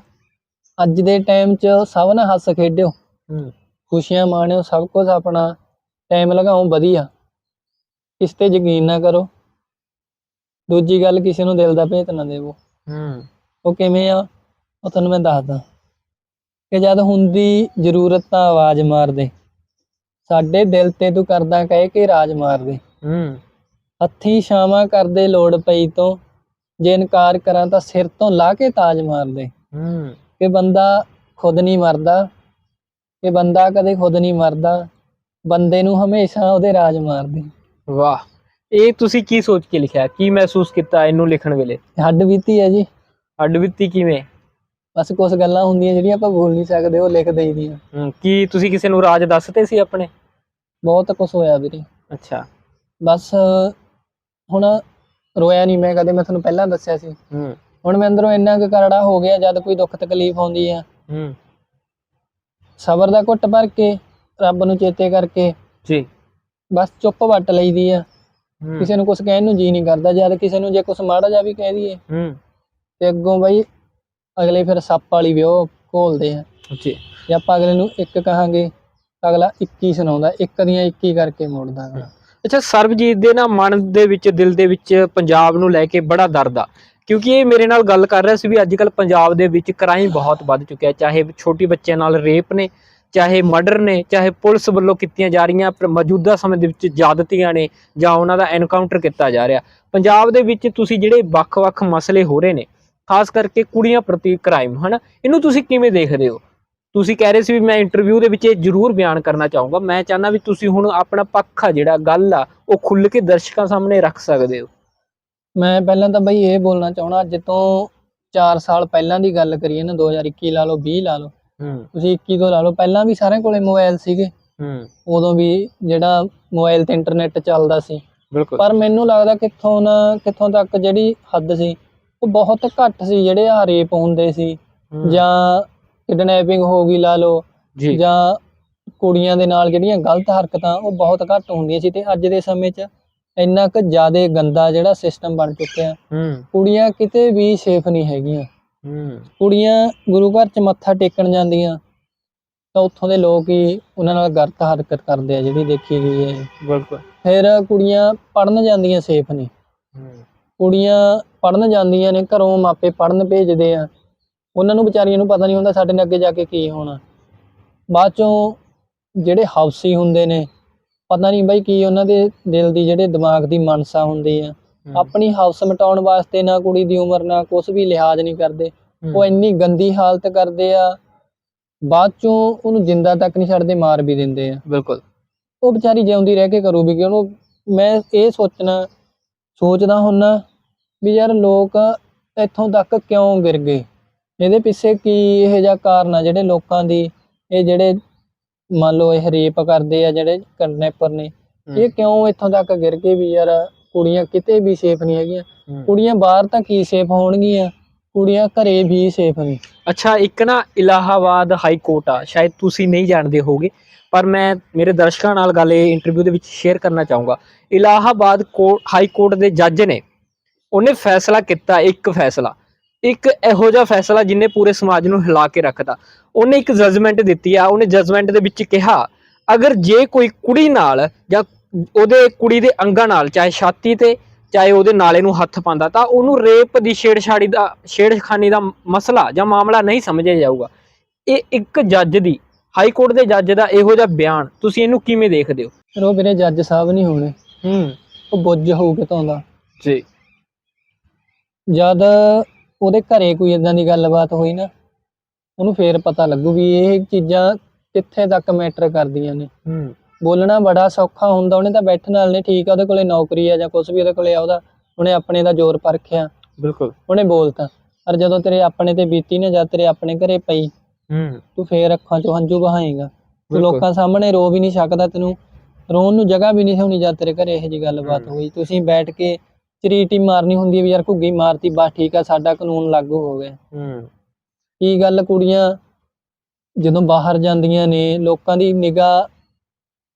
ਅੱਜ ਦੇ ਟਾਈਮ 'ਚ ਸਭ ਨਾਲ ਹੱਸ ਖੇਡਿਓ। ਹੂੰ। ਖੁਸ਼ੀਆਂ ਮਾਣਿਓ ਸਭ ਕੁਝ ਆਪਣਾ। ਟਾਈਮ ਲਗਾਓ ਵਧੀਆ। ਕਿਸ ਤੇ ਯਕੀਨ ਨਾ ਕਰੋ। ਦੂਜੀ ਗੱਲ ਕਿਸੇ ਨੂੰ ਦਿਲ ਦਾ ਭੇਤ ਨਾ ਦੇਵੋ। ਹੂੰ। ਉਹ ਕਿਵੇਂ ਆ ਉਹ ਤੁਹਾਨੂੰ ਮੈਂ ਦੱਸਦਾ। ਕਿ ਜਦ ਹੁੰਦੀ ਜ਼ਰੂਰਤ ਤਾਂ ਆਵਾਜ਼ ਮਾਰ ਦੇ। ਸਾਡੇ ਦਿਲ ਤੇ ਤੂੰ ਕਰਦਾ ਕਹਿ ਕੇ ਰਾਜ ਮਾਰ ਦੇ। ਹੂੰ। ਹੱਥੀਂ ਛਾਵਾਂ ਕਰਦੇ ਲੋੜ ਪਈ ਤੋਂ ਜੇ ਇਨਕਾਰ ਕਰਾਂ ਤਾਂ ਸਿਰ ਤੋਂ ਲਾ ਕੇ ਤਾਜ ਮਾਰ ਦੇ। ਹੂੰ। ਕਿ ਬੰਦਾ ਖੁਦ ਨਹੀਂ ਮਰਦਾ ਕਿ ਬੰਦਾ ਕਦੇ ਖੁਦ ਨਹੀਂ ਮਰਦਾ ਬੰਦੇ ਨੂੰ ਹਮੇਸ਼ਾ ਉਹਦੇ ਰਾਜ ਮਾਰਦੇ। ਵਾਹ। ਇਹ ਤੁਸੀਂ ਕੀ ਸੋਚ ਕੇ ਲਿਖਿਆ? ਕੀ ਮਹਿਸੂਸ ਕੀਤਾ ਇਹਨੂੰ ਲਿਖਣ ਵੇਲੇ? ਹੱਡ ਬੀਤੀ ਹੈ ਜੀ। ਅੱਡ ਵਿੱਤੀ ਕਿਵੇਂ? ਬਸ ਕੁਝ ਗੱਲਾਂ ਹੁੰਦੀਆਂ ਜਿਹੜੀਆਂ ਆਪਾਂ ਭੁੱਲ ਨਹੀਂ ਸਕਦੇ ਉਹ ਲਿਖ ਦਈਦੀਆਂ। ਹੂੰ, ਕੀ ਤੁਸੀਂ ਕਿਸੇ ਨੂੰ ਰਾਜ ਦੱਸਦੇ ਸੀ ਆਪਣੇ? ਬਹੁਤ ਕੁਝ ਹੋਇਆ ਵੀਰੇ। ਅੱਛਾ। ਬਸ ਹੁਣ ਰੋਇਆ ਨਹੀਂ ਮੈਂ ਕਦੇ ਮੈਂ ਤੁਹਾਨੂੰ ਪਹਿਲਾਂ ਦੱਸਿਆ ਸੀ। ਹੂੰ। ਹੁਣ ਮੈਂ ਅੰਦਰੋਂ ਇੰਨਾ ਕੁ ਕਰੜਾ ਹੋ ਗਿਆ ਜਦ ਕੋਈ ਦੁੱਖ ਤਕਲੀਫ ਆਉਂਦੀ ਆ। ਹੂੰ। ਸਬਰ ਦਾ ਘੁੱਟ ਭਰ ਕੇ ਰੱਬ ਨੂੰ ਚੇਤੇ ਕਰਕੇ ਜੀ। ਬਸ ਚੁੱਪ ਵੱਟ ਲਈਦੀ ਆ। ਕਿਸੇ ਨੂੰ ਕੁਝ ਕਹਿਣ ਨੂੰ ਜੀ ਨਹੀਂ ਕਰਦਾ ਜਦ ਕਿਸੇ ਨੂੰ ਜੇ ਕੁਝ ਮਾੜਾ ਜਾ ਵੀ ਕਹਿ ਦਈਏ। ਹੂੰ। ਤੇ ਅੱਗੋਂ ਬਈ ਅਗਲੇ ਫਿਰ ਸੱਪ ਵਾਲੀ ਵਿਓ ਘੋਲਦੇ ਆ। ਜੀ। ਜੇ ਆਪਾਂ ਅਗਲੇ ਨੂੰ ਇੱਕ ਕਹਾਂਗੇ ਅਗਲਾ 21 ਸੁਣਾਉਂਦਾ ਇੱਕ ਦੀਆਂ 21 ਕਰਕੇ ਮੋੜਦਾ ਅਗਲਾ। ਅੱਛਾ ਸਰਬਜੀਤ ਦੇ ਨਾ ਮਨ ਦੇ ਵਿੱਚ ਦਿਲ ਦੇ ਵਿੱਚ ਪੰਜਾਬ ਨੂੰ ਲੈ ਕੇ ਬੜਾ ਦਰਦ ਆ। ਕਿਉਂਕਿ ਇਹ ਮੇਰੇ ਨਾਲ ਗੱਲ ਕਰ ਰਿਹਾ ਸੀ ਵੀ ਅੱਜ ਕੱਲ ਪੰਜਾਬ ਦੇ ਵਿੱਚ ਕ੍ਰਾਈਮ ਬਹੁਤ ਵੱਧ ਚੁੱਕਿਆ ਚਾਹੇ ਛੋਟੀ ਬੱਚਿਆਂ ਨਾਲ ਰੇਪ ਨੇ, ਚਾਹੇ ਮਰਡਰ ਨੇ, ਚਾਹੇ ਪੁਲਿਸ ਵੱਲੋਂ ਕੀਤੀਆਂ ਜਾ ਰਹੀਆਂ ਮੌਜੂਦਾ ਸਮੇਂ ਦੇ ਵਿੱਚ ਜ਼ਿਆਦਤੀਆਂ ਨੇ ਜਾਂ ਉਹਨਾਂ ਦਾ ਐਨਕਾਊਂਟਰ ਕੀਤਾ ਜਾ ਰਿਹਾ। ਪੰਜਾਬ ਦੇ ਵਿੱਚ ਤੁਸੀਂ ਜਿਹੜੇ ਵੱਖ-ਵੱਖ ਮਸਲੇ ਹੋ ਰਹੇ ਨੇ, ਖਾਸ ਕਰਕੇ ਕੁੜੀਆਂ ਪ੍ਰਤੀ ਕ੍ਰਾਈਮ ਹਨਾ? ਇਹਨੂੰ ਤੁਸੀਂ ਕਿਵੇਂ ਦੇਖਦੇ ਹੋ? ਤੁਸੀਂ ਕਹਿ ਰਹੇ ਸੀ ਵੀ ਮੈਂ ਇੰਟਰਵਿਊ ਦੇ ਵਿੱਚ ਇਹ ਜ਼ਰੂਰ ਬਿਆਨ ਕਰਨਾ ਚਾਹੂੰਗਾ। ਮੈਂ ਚਾਹੁੰਦਾ ਵੀ ਤੁਸੀਂ ਹੁਣ ਆਪਣਾ ਪੱਖ ਆ ਜਿਹੜਾ, ਗੱਲ ਆ, ਉਹ ਖੁੱਲ੍ਹ ਕੇ ਦਰਸ਼ਕਾਂ ਸਾਹਮਣੇ ਰੱਖ ਸਕਦੇ ਹੋ। ਮੈਂ ਪਹਿਲਾਂ ਤਾਂ ਬਈ ਇਹ ਬੋਲਣਾ ਚਾਹਣਾ ਅੱਜ ਤੋਂ 4 ਸਾਲ ਪਹਿਲਾਂ ਦੀ ਗੱਲ ਕਰੀਏ ਨਾ 2021 ਲਾ ਲਓ 20 ਲਾ ਲਓ। ਹੂੰ। ਤੁਸੀਂ 21 ਤੋਂ ਲਾ ਲਓ ਪਹਿਲਾਂ ਵੀ ਸਾਰਿਆਂ ਕੋਲੇ ਮੋਬਾਈਲ ਸੀਗੇ। ਹੂੰ। ਉਦੋਂ ਵੀ ਜਿਹੜਾ ਮੋਬਾਈਲ ਤੇ ਇੰਟਰਨੈਟ ਚੱਲਦਾ ਸੀ। ਬਿਲਕੁਲ। ਪਰ ਮੈਨੂੰ ਲੱਗਦਾ ਕਿੱਥੋਂ ਨਾ ਕਿੱਥੋਂ ਤੱਕ ਜਿਹੜੀ ਹੱਦ ਸੀ ਉਹ ਬਹੁਤ ਘੱਟ ਸੀ ਜਿਹੜੇ ਆ ਰੇਪ ਹੁੰਦੇ ਸੀ। ਜਾਂ ਕਿਡਨੈਪਿੰਗ ਹੋ ਗਈ ਲਾ ਲਓ ਜਾਂ ਕੁੜੀਆਂ ਦੇ ਨਾਲ ਜਿਹੜੀਆਂ ਗਲਤ ਹਰਕਤਾਂ ਉਹ ਬਹੁਤ ਘੱਟ ਹੁੰਦੀਆਂ ਸੀ। ਤੇ ਅੱਜ ਦੇ ਸਮੇਂ 'ਚ ਇੰਨਾ ਕੁ ਜ਼ਿਆਦਾ ਗੰਦਾ ਜਿਹੜਾ ਸਿਸਟਮ ਬਣ ਚੁੱਕਿਆ ਹੂੰ। ਕੁੜੀਆਂ ਕਿਤੇ ਵੀ ਸੇਫ ਨਹੀਂ ਹੈਗੀਆਂ। ਹੂੰ। ਕੁੜੀਆਂ ਗੁਰੂ ਘਰ 'ਚ ਮੱਥਾ ਟੇਕਣ ਜਾਂਦੀਆਂ ਤਾਂ ਉੱਥੋਂ ਦੇ ਲੋਕ ਹੀ ਉਹਨਾਂ ਨਾਲ ਗਲਤ ਹਰਕਤ ਕਰਦੇ ਆ ਜਿਹੜੀ ਦੇਖੀ ਗਈ ਹੈ। ਬਿਲਕੁਲ। ਫਿਰ ਕੁੜੀਆਂ ਪੜਨ ਜਾਂਦੀਆਂ ਸੇਫ ਨਹੀਂ। ਹੂੰ। ਕੁੜੀਆਂ ਪੜਨ ਜਾਂਦੀਆਂ ਨੇ ਘਰੋਂ ਮਾਪੇ ਪੜਨ ਭੇਜਦੇ ਆ। ਉਹਨਾਂ ਨੂੰ ਵਿਚਾਰੀਆਂ ਨੂੰ ਪਤਾ ਨਹੀਂ ਹੁੰਦਾ ਸਾਡੇ ਨੇ ਅੱਗੇ ਜਾ ਕੇ ਕੀ ਹੋਣਾ। ਬਾਅਦ ਚੋਂ ਜਿਹੜੇ ਹਾਊਸੀ ਹੁੰਦੇ ਨੇ ਪਤਾ ਨਹੀਂ ਬਈ ਕੀ ਉਹਨਾਂ ਦੇ ਦਿਲ ਦੀ ਜਿਹੜੇ ਦਿਮਾਗ ਦੀ ਮਨਸਾ ਹੁੰਦੀ ਆ। ਆਪਣੀ ਹਾਊਸ ਮਟਾਉਣ ਵਾਸਤੇ ਨਾ ਕੁੜੀ ਦੀ ਉਮਰ ਨਾ ਕੁਝ ਵੀ ਲਿਹਾਜ਼ ਨਹੀਂ ਕਰਦੇ। ਉਹ ਇੰਨੀ ਗੰਦੀ ਹਾਲਤ ਕਰਦੇ ਆ ਬਾਅਦ ਚੋਂ ਉਹਨੂੰ ਜਿੰਦਾ ਤੱਕ ਨਹੀਂ ਛੱਡਦੇ ਮਾਰ ਵੀ ਦਿੰਦੇ ਆ। ਬਿਲਕੁਲ। ਉਹ ਵਿਚਾਰੀ ਜਿਉਂਦੀ ਰਹਿ ਕੇ ਕਰੂਗੀ ਕਿ ਉਹਨੂੰ ਮੈਂ ਇਹ ਸੋਚਣਾ ਸੋਚਦਾ ਹੁੰਨਾ ਵੀ ਯਾਰ ਲੋਕ ਇੱਥੋਂ ਤੱਕ ਕਿਉਂ ਗਿਰ ਗਏ? ਇਹਦੇ ਪਿੱਛੇ ਕੀ ਇਹ ਜਿਹਾ ਕਾਰਨ ਆ ਜਿਹੜੇ ਲੋਕਾਂ ਦੀ ਇਹ ਜਿਹੜੇ ਮੰਨ ਲਓ ਇਹ ਰੇਪ ਕਰਦੇ ਆ ਜਿਹੜੇ ਕਿਡਨੈਪਰ ਨੇ ਇਹ ਕਿਉਂ ਇੱਥੋਂ ਤੱਕ ਗਿਰ ਗਏ ਵੀ ਯਾਰ ਕੁੜੀਆਂ ਕਿਤੇ ਵੀ ਸੇਫ ਨਹੀਂ ਹੈਗੀਆਂ? ਕੁੜੀਆਂ ਬਾਹਰ ਤਾਂ ਕੀ ਸੇਫ ਹੋਣਗੀਆਂ? ਕੁੜੀਆਂ ਘਰੇ ਵੀ ਸੇਫ ਨਹੀਂ ਅੱਛਾ ਇੱਕ ਨਾ ਇਲਾਹਾਬਾਦ ਹਾਈ ਕੋਰਟ ਆ ਸ਼ਾਇਦ ਤੁਸੀਂ ਨਹੀਂ ਜਾਣਦੇ ਹੋਗੇ ਪਰ ਮੈਂ ਮੇਰੇ ਦਰਸ਼ਕਾਂ ਨਾਲ ਗੱਲ ਇਹ ਇੰਟਰਵਿਊ ਦੇ ਵਿੱਚ ਸ਼ੇਅਰ ਕਰਨਾ ਚਾਹੂੰਗਾ। ਇਲਾਹਾਬਾਦ ਕੋ- ਹਾਈ ਕੋਰਟ ਦੇ ਜੱਜ ਨੇ ਉਹਨੇ ਫੈਸਲਾ ਕੀਤਾ ਇੱਕ ਫੈਸਲਾ। ਇੱਕ ਇਹੋ ਜਿਹਾ ਫੈਸਲਾ ਜਿਹਨੇ ਪੂਰੇ ਸਮਾਜ ਨੂੰ ਹਿਲਾ ਕੇ ਰੱਖਤਾ ਉਹਨੇ ਇੱਕ ਜਜਮੈਂਟ ਦਿੱਤੀ ਆ ਉਹਨੇ ਜਜਮੈਂਟ ਦੇ ਵਿੱਚ ਕਿਹਾ ਅਗਰ ਜੇ ਕੋਈ ਕੁੜੀ ਨਾਲ ਜਾਂ ਉਹਦੇ ਕੁੜੀ ਦੇ ਅੰਗਾਂ ਨਾਲ ਚਾਹੇ ਛਾਤੀ ਤੇ ਚਾਹੇ ਉਹਦੇ ਨਾਲੇ ਨੂੰ ਹੱਥ ਪਾਉਂਦਾ ਤਾਂ ਉਹਨੂੰ ਰੇਪ ਦੀ ਛੇੜਛਾੜੀ ਦਾ ਛੇੜਖਾਨੀ ਦਾ ਮਸਲਾ ਜਾਂ ਮਾਮਲਾ ਨਹੀਂ ਸਮਝਿਆ ਜਾਊਗਾ। ਇਹ ਇੱਕ ਜੱਜ ਦੀ ਹਾਈ ਕੋਰਟ ਦੇ ਜੱਜ ਦਾ ਇਹੋ ਜਿਹਾ ਬਿਆਨ ਤੁਸੀਂ ਇਹਨੂੰ ਕਿਵੇਂ ਦੇਖਦੇ ਹੋ? ਫਿਰ ਉਹ ਵੀਰੇ ਜੱਜ ਸਾਹਿਬ ਨਹੀਂ ਹੋਣੇ। ਹੂੰ। ਉਹ ਬੁੱਝ ਹੋਊ ਕਿਤੋਂ ਦਾ। ਜੀ। ਜਦ ਉਹਦੇ ਘਰੇ ਕੋਈ ਇਦਾਂ ਦੀ ਗੱਲਬਾਤ ਹੋਈ ਨਾ ਉਹਨੂੰ ਫੇਰ ਪਤਾ ਲੱਗੂ ਵੀ ਇਹ ਚੀਜ਼ਾਂ ਕਿੱਥੇ ਤੱਕ ਮੈਟਰ ਕਰਦੀਆਂ ਨੇ। ਹੂੰ। ਬੋਲਣਾ ਬੜਾ ਸੌਖਾ ਹੁੰਦਾ ਉਹਨੇ ਤਾਂ ਬੈਠਣ ਨਾਲ ਨੇ ਠੀਕ ਆ ਉਹਦੇ ਕੋਲੇ ਨੌਕਰੀ ਆ ਜਾਂ ਕੁਝ ਵੀ ਉਹਦੇ ਕੋਲੇ ਆ ਉਹਦਾ ਉਹਨੇ ਆਪਣੇ ਦਾ ਜ਼ੋਰ ਪਰਖਿਆ। ਬਿਲਕੁਲ। ਉਹਨੇ ਬੋਲਤਾ ਪਰ ਜਦੋਂ ਤੇਰੇ ਆਪਣੇ ਤੇ ਬੀਤੀ ਨਾ ਜਦ ਤੇਰੇ ਆਪਣੇ ਘਰੇ ਪਈ ਹੂੰ। ਤੂੰ ਫੇਰ ਅੱਖਾਂ 'ਚੋਂ ਹੰਝੂ ਬਹਾਏਗਾ ਤੂੰ ਬਿਲਕੁਲ। ਲੋਕਾਂ ਸਾਹਮਣੇ ਰੋ ਵੀ ਨਹੀਂ ਸਕਦਾ ਤੈਨੂੰ ਰੋਣ ਨੂੰ ਜਗ੍ਹਾ ਵੀ ਨਹੀਂ ਹੋਣੀ ਜਦ ਤੇਰੇ ਘਰੇ ਇਹੋ ਜੀ ਗੱਲਬਾਤ। ਹੋਈ। ਤੁਸੀਂ ਬੈਠ ਕੇ ਚਰੀਟੀ ਮਾਰਨੀ ਹੁੰਦੀ ਹੈ ਵੀ ਯਾਰ ਘੁੱਗੀ ਮਾਰਤੀ ਬਸ ਠੀਕ ਆ ਸਾਡਾ ਕਾਨੂੰਨ ਲਾਗੂ ਹੋ ਗਿਆ। ਹੂੰ। ਕੀ ਗੱਲ ਕੁੜੀਆਂ ਜਦੋਂ ਬਾਹਰ ਜਾਂਦੀਆਂ ਨੇ ਲੋਕਾਂ ਦੀ ਨਿਗਾਹ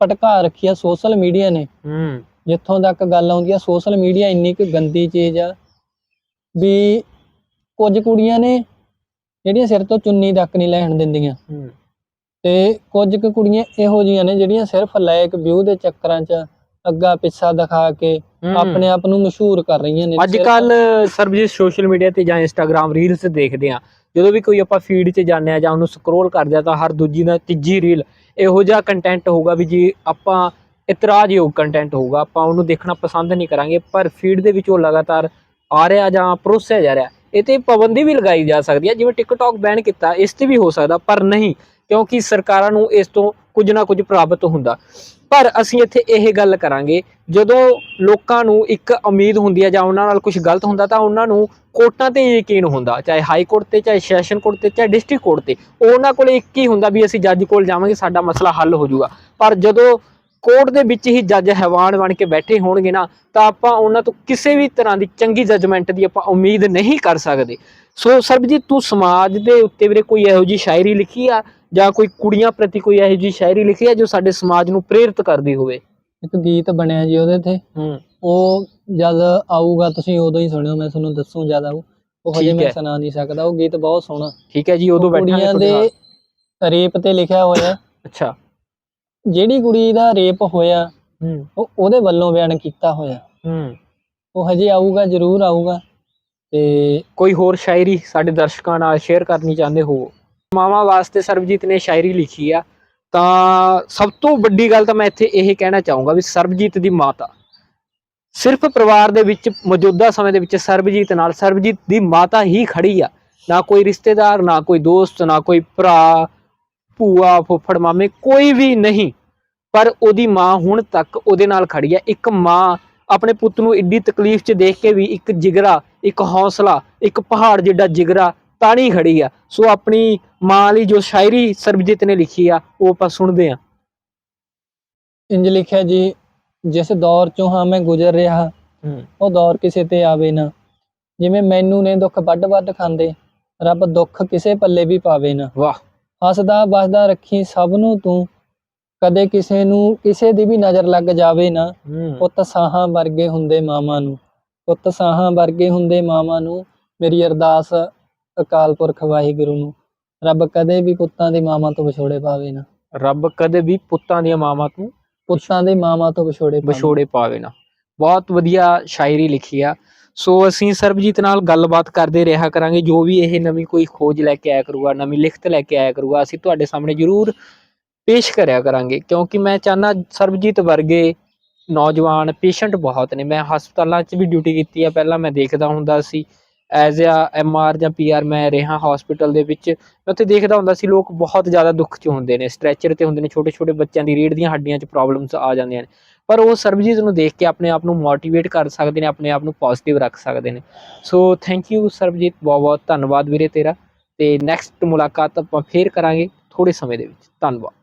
ਭਟਕਾ ਰੱਖੀ ਆ ਸੋਸ਼ਲ ਮੀਡੀਆ ਨੇ। ਹੂੰ। ਜਿੱਥੋਂ ਤੱਕ ਗੱਲ ਆਉਂਦੀ ਆ ਸੋਸ਼ਲ ਮੀਡੀਆ ਇੰਨੀ ਕੁ ਗੰਦੀ ਚੀਜ਼ ਆ ਵੀ ਕੁਝ ਕੁੜੀਆਂ ਨੇ ਜਿਹੜੀਆਂ ਸਿਰ ਤੋਂ ਚੁੰਨੀ ਤੱਕ ਨਹੀਂ ਲੈਣ ਦਿੰਦੀਆਂ। ਹੂੰ। ਤੇ ਕੁਝ ਕੁ ਕੁੜੀਆਂ ਇਹੋ ਜੀਆਂ ਨੇ ਜਿਹੜੀਆਂ ਸਿਰਫ ਲਾਇਕ ਵਿਊ ਦੇ ਚੱਕਰਾਂ 'ਚ ਅੱਗਾ ਪਿੱਛਾ ਦਿਖਾ ਕੇ ਆਪਣੇ ਆਪ ਨੂੰ ਮਸ਼ਹੂਰ ਕਰ ਰਹੀਆਂ ਨੇ ਅੱਜ ਕੱਲ ਸਰਬਜੀਤ ਸੋਸ਼ਲ ਮੀਡੀਆ ਤੇ ਜਾਂ ਇੰਸਟਾਗ੍ਰam ਰੀਲਸ ਦੇਖਦੇ ਆ ਜਦੋਂ ਵੀ ਕੋਈ ਆਪਾਂ ਫੀਡ 'ਚ ਜਾਂਦੇ ਆ ਜਾਂ ਉਹਨੂੰ ਸਕਰੋਲ ਕਰਦੇ ਆ ਤਾਂ ਹਰ ਦੂਜੀ ਦਾ ਤੀਜੀ ਰੀਲ ਇਹੋ ਜਿਹਾ ਕੰਟੈਂਟ ਹੋਊਗਾ ਵੀ ਜੀ ਆਪਾਂ ਇਤਰਾਜ਼ਯੋਗ ਕੰਟੈਂਟ ਹੋਊਗਾ। ਆਪਾਂ ਉਹਨੂੰ ਦੇਖਣਾ ਪਸੰਦ ਨਹੀਂ ਕਰਾਂਗੇ ਪਰ ਫੀਡ ਦੇ ਵਿੱਚ ਉਹ ਲਗਾਤਾਰ ਆ ਰਿਹਾ ਜਾਂ ਪਰੋਸਿਆ ਜਾ ਰਿਹਾ। ਇਹ ਤੇ ਪਾਬੰਦੀ ਵੀ ਲਗਾਈ ਜਾ ਸਕਦੀ ਹੈ। ਜਿਵੇਂ ਟਿਕਟੌਕ ਬੈਨ ਕੀਤਾ ਇਸ ਤੇ ਵੀ ਹੋ ਸਕਦਾ ਪਰ ਨਹੀਂ। ਕਿਉਂਕਿ ਸਰਕਾਰਾਂ ਨੂੰ ਇਸ ਤੋਂ ਕੁਝ ਨਾ ਕੁਝ ਪ੍ਰਾਪਤ ਹੁੰਦਾ। ਪਰ ਅਸੀਂ ਇੱਥੇ ਇਹ ਗੱਲ ਕਰਾਂਗੇ, ਜਦੋਂ ਲੋਕਾਂ ਨੂੰ ਇੱਕ ਉਮੀਦ ਹੁੰਦੀ ਹੈ ਜਾਂ ਉਹਨਾਂ ਨਾਲ ਕੁਝ ਗਲਤ ਹੁੰਦਾ, ਤਾਂ ਉਹਨਾਂ ਨੂੰ ਕੋਰਟਾਂ ਤੇ ਯਕੀਨ ਹੁੰਦਾ, ਚਾਹੇ ਹਾਈ ਕੋਰਟ ਤੇ, ਚਾਹੇ ਸੈਸ਼ਨ ਕੋਰਟ ਤੇ, ਚਾਹੇ ਡਿਸਟ੍ਰਿਕਟ ਕੋਰਟ ਤੇ। ਉਹਨਾਂ ਕੋਲੇ ਇੱਕ ਹੀ ਹੁੰਦਾ ਵੀ ਅਸੀਂ ਜੱਜ ਕੋਲ ਜਾਵਾਂਗੇ, ਸਾਡਾ ਮਸਲਾ ਹੱਲ ਹੋ ਜਾਊਗਾ। ਪਰ ਜਦੋਂ ਕੋਰਟ ਦੇ ਵਿੱਚ ਹੀ ਜੱਜ ਹੈਵਾਨ ਬਣ ਕੇ ਬੈਠੇ ਹੋਣਗੇ ਨਾ, ਤਾਂ ਆਪਾਂ ਉਹਨਾਂ ਤੋਂ ਕਿਸੇ ਵੀ ਤਰ੍ਹਾਂ ਦੀ ਚੰਗੀ ਜਜਮੈਂਟ ਦੀ ਆਪਾਂ ਉਮੀਦ ਨਹੀਂ ਕਰ ਸਕਦੇ। ਸੋ ਸਰਬਜੀਤ, ਤੂੰ ਸਮਾਜ ਦੇ ਉੱਤੇ ਵੀਰੇ ਕੋਈ ਇਹੋ ਜੀ ਸ਼ਾਇਰੀ ਲਿਖੀ ਆ? ਜਾਂ ਕੋਈ ਕੁੜੀਆਂ ਪ੍ਰਤੀ ਕੋਈ ਇਹੋ ਜਿਹੀ ਸ਼ਾਇਰੀ ਲਿਖੀ ਹੈ ਜੋ ਸਾਡੇ ਸਮਾਜ ਨੂੰ ਪ੍ਰੇਰਿਤ ਕਰਦੀ ਹੋਵੇ? ਇੱਕ ਗੀਤ ਬਣਿਆ ਜੀ ਉਹਦੇ ਤੇ। ਹੂੰ। ਉਹ ਜਦ ਆਊਗਾ ਤੁਸੀਂ ਉਦੋਂ ਹੀ ਸੁਣਿਓ ਮੈਂ ਤੁਹਾਨੂੰ ਦੱਸੂ ਜਦ ਆਊ ਉਹ ਹਜੇ ਠੀਕ ਮੈਂ ਹੈ। ਸੁਣਾ ਨਹੀਂ ਸਕਦਾ। ਉਹ ਗੀਤ ਬਹੁਤ ਸੋਹਣਾ। ਠੀਕ ਹੈ ਜੀ ਉਦੋਂ ਬੈਠਾਂਗੇ ਕੁੜੀਆਂ ਤੁਹਾਡੇ ਨਾਲ। ਦੇ ਰੇਪ ਤੇ ਲਿਖਿਆ ਹੋਇਆ ਅੱਛਾ। ਜਿਹੜੀ ਕੁੜੀ ਦਾ ਰੇਪ ਹੋਇਆ ਹੂੰ। ਉਹ ਉਹਦੇ ਵੱਲੋਂ ਬਿਆਨ ਕੀਤਾ ਹੋਇਆ। ਹੂੰ। ਉਹ ਹਜੇ ਆਊਗਾ ਜ਼ਰੂਰ ਆਊਗਾ। ਤੇ ਕੋਈ ਹੋਰ ਸ਼ਾਇਰੀ ਸਾਡੇ ਦਰਸ਼ਕਾਂ ਨਾਲ ਸ਼ੇਅਰ ਕਰਨੀ ਚਾਹੁੰਦੇ ਹੋ? ਮਾਵਾਂ ਵਾਸਤੇ ਸਰਬਜੀਤ ਨੇ ਸ਼ਾਇਰੀ ਲਿਖੀ ਆ, ਤਾਂ ਸਭ ਤੋਂ ਵੱਡੀ ਗੱਲ ਤਾਂ ਮੈਂ ਇੱਥੇ ਇਹ ਕਹਿਣਾ ਚਾਹੂੰਗਾ ਵੀ ਸਰਬਜੀਤ ਦੀ ਮਾਤਾ। ਸਿਰਫ ਪਰਿਵਾਰ ਦੇ ਵਿੱਚ ਮੌਜੂਦਾ ਸਮੇਂ ਦੇ ਵਿੱਚ ਸਰਬਜੀਤ ਨਾਲ ਸਰਬਜੀਤ ਦੀ ਮਾਤਾ ਹੀ ਖੜੀ ਆ। ਨਾ ਕੋਈ ਰਿਸ਼ਤੇਦਾਰ, ਨਾ ਕੋਈ ਦੋਸਤ, ਨਾ ਕੋਈ ਭਰਾ, ਭੂਆ, ਫੁੱਫੜ, ਮਾਮੇ, ਕੋਈ ਵੀ ਨਹੀਂ। ਪਰ ਉਹਦੀ ਮਾਂ ਹੁਣ ਤੱਕ ਉਹਦੇ ਨਾਲ ਖੜੀ ਆ। ਇੱਕ ਮਾਂ ਆਪਣੇ ਪੁੱਤ ਨੂੰ ਇੱਡੀ ਤਕਲੀਫ 'ਚ ਦੇਖ ਕੇ ਵੀ ਇੱਕ ਜਿਗਰਾ, ਇੱਕ ਹੌਸਲਾ, ਇੱਕ ਪਹਾੜ ਜਿੱਡਾ ਜਿਗਰਾ ਤਾਣੀ ਖੜੀ ਆ। ਸੋ ਆਪਣੀ ਮਾਂ ਲਈ ਜੋ ਸ਼ਾਇਰੀ ਸਰਬਜੀਤ ਨੇ ਲਿਖੀ ਆ ਉਹ ਆਪਾਂ ਸੁਣਦੇ ਆ ਇੰਜ ਲਿਖਿਆ ਜੀ ਜਿਸ ਦੌਰ ਚੋਂ ਹਾਂ ਮੈਂ ਗੁਜ਼ਰ ਰਿਹਾ ਉਹ ਦੌਰ ਕਿਸੇ ਤੇ ਆਵੇ ਨਾ। ਜਿਵੇਂ ਮੈਨੂੰ ਨੇ ਦੁੱਖ ਵੱਡ ਵੱਡ ਖਾਂਦੇ ਰੱਬ ਦੁੱਖ ਕਿਸੇ ਪੱਲੇ ਵੀ ਪਾਵੇ ਨਾ। ਵਾਹ। ਹੱਸਦਾ ਵਸਦਾ ਰੱਖੀ ਸਭ ਨੂੰ ਤੂੰ ਕਦੇ ਕਿਸੇ ਨੂੰ ਕਿਸੇ ਦੀ ਵੀ ਨਜ਼ਰ ਲੱਗ ਜਾਵੇ ਨਾ। ਪੁੱਤ ਸਾਹਾਂ ਵਰਗੇ ਹੁੰਦੇ ਮਾਵਾਂ ਨੂੰ ਪੁੱਤ ਸਾਹਾਂ ਵਰਗੇ ਹੁੰਦੇ ਮਾਵਾਂ ਨੂੰ ਮੇਰੀ ਅਰਦਾਸ ਅਕਾਲ ਪੁਰਖ ਵਾਹਿਗੁਰੂ ਨੂੰ ਰੱਬ ਕਦੇ ਵੀ ਪੁੱਤਾਂ ਦੀ ਮਾਵਾਂ ਤੋਂ ਵਿਛੋੜੇ ਪਾਵੇ ਨਾ। ਰੱਬ ਕਦੇ ਵੀ ਪੁੱਤਾਂ ਦੀਆਂ ਮਾਵਾਂ ਤੋਂ ਪੁੱਤਾਂ ਦੀ ਮਾਵਾਂ ਤੋਂ ਵਿਛੋੜੇ ਵਿਛੋੜੇ ਪਾਵੇ ਨਾ। ਬਹੁਤ ਵਧੀਆ ਸ਼ਾਇਰੀ ਲਿਖੀ ਆ। ਸੋ ਅਸੀਂ ਸਰਬਜੀਤ ਨਾਲ ਗੱਲਬਾਤ ਕਰਦੇ ਰਿਹਾ ਕਰਾਂਗੇ। ਜੋ ਵੀ ਇਹ ਨਵੀਂ ਕੋਈ ਖੋਜ ਲੈ ਕੇ ਆਇਆ ਕਰੂਗਾ ਨਵੀਂ ਲਿਖਤ ਲੈ ਕੇ ਆਇਆ ਕਰੂਗਾ ਅਸੀਂ ਤੁਹਾਡੇ ਸਾਹਮਣੇ ਜ਼ਰੂਰ ਪੇਸ਼ ਕਰਿਆ ਕਰਾਂਗੇ। ਕਿਉਂਕਿ ਮੈਂ ਚਾਹਨਾ ਸਰਬਜੀਤ ਵਰਗੇ ਨੌਜਵਾਨ ਪੇਸ਼ੈਂਟ ਬਹੁਤ ਨੇ। ਮੈਂ ਹਸਪਤਾਲਾਂ 'ਚ ਵੀ ਡਿਊਟੀ ਕੀਤੀ ਆ। ਪਹਿਲਾਂ ਮੈਂ ਦੇਖਦਾ ਹੁੰਦਾ ਸੀ। ਐਜ਼ ਅ ਐਮਆਰ ਜਾਂ ਪੀਆਰ ਮੈਂ ਰਿਹਾ ਹਸਪੀਟਲ ਦੇ ਵਿੱਚ, ਮੈਂ ਉੱਥੇ ਦੇਖਦਾ ਹੁੰਦਾ ਸੀ ਲੋਕ ਬਹੁਤ ਜ਼ਿਆਦਾ ਦੁੱਖ 'ਚ ਹੁੰਦੇ ਨੇ ਸਟ੍ਰੈਚਰ ਤੇ ਹੁੰਦੇ ਨੇ ਛੋਟੇ ਛੋਟੇ ਬੱਚਿਆਂ ਦੀ ਰੀੜ੍ਹ ਦੀਆਂ ਹੱਡੀਆਂ 'ਚ ਪ੍ਰੋਬਲਮਸ ਆ ਜਾਂਦੀਆਂ ਨੇ। ਪਰ ਉਹ ਸਰਬਜੀਤ ਨੂੰ ਦੇਖ ਕੇ ਆਪਣੇ ਆਪ ਨੂੰ ਮੋਟੀਵੇਟ ਕਰ ਸਕਦੇ ਨੇ, ਆਪਣੇ ਆਪ ਨੂੰ ਪੋਜ਼ਿਟਿਵ ਰੱਖ ਸਕਦੇ ਨੇ। ਸੋ ਥੈਂਕ ਯੂ ਸਰਬਜੀਤ, ਬਹੁਤ ਬਹੁਤ ਧੰਨਵਾਦ ਵੀਰੇ ਤੇਰਾ। ਤੇ ਨੈਕਸਟ ਮੁਲਾਕਾਤ ਆਪਾਂ ਫੇਰ ਕਰਾਂਗੇ ਥੋੜੇ ਸਮੇਂ ਦੇ ਵਿੱਚ। ਧੰਨਵਾਦ।